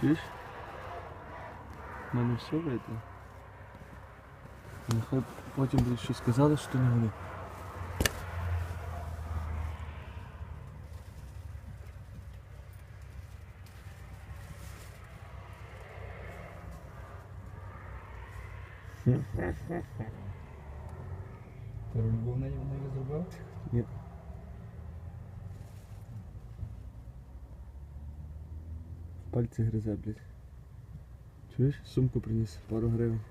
Чуєш? У мене все видно. Нехай потім будуть що сказали, що то не вони. Ти був неї, вона її зробив? Ні. Пальці гризе, блядь. Чуєш? Сумку приніс, пару гривень.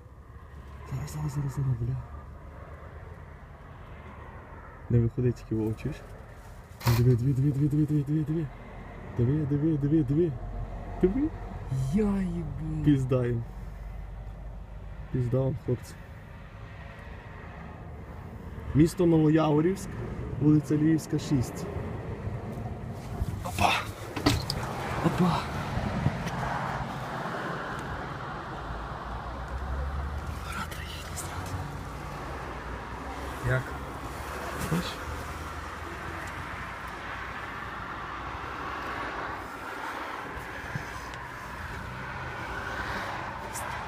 Зараз, зараз, зараз, зараз, бля. Не виходить тільки Вова, чуєш? Диви, диви, диви, диви, диви, диви, диви, диви. Диви, диви, диви, диви. Диви. Я їбу. Пізда їм. Пізда вам, хлопці. Місто Новояворівськ, вулиця Львівська, 6. Опа! Опа! Як? Знаєш?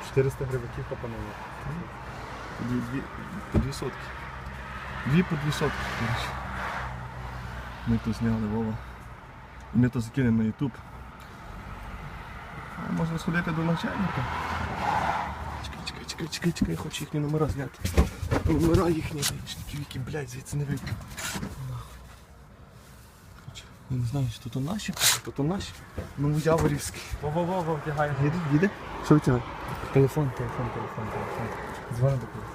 Чотириста гриваків попануло. Дві, дві, по дві сотки. Дві по дві сотки, коротше. Ми то зняли Вова. І ми то закинемо на Ютуб. А можна сходити до начальника. Чекай, чекай, чекай, я хочу їхні номера зняти. Номера їхні які, блядь, звідси не вийду. Я не знаю, що то наші, то то наші. Ну, Яворівський. Во-во-во, втягай. Їде? Їде? Що витягає? Телефон, телефон, телефон, телефон. Дзвони до когось.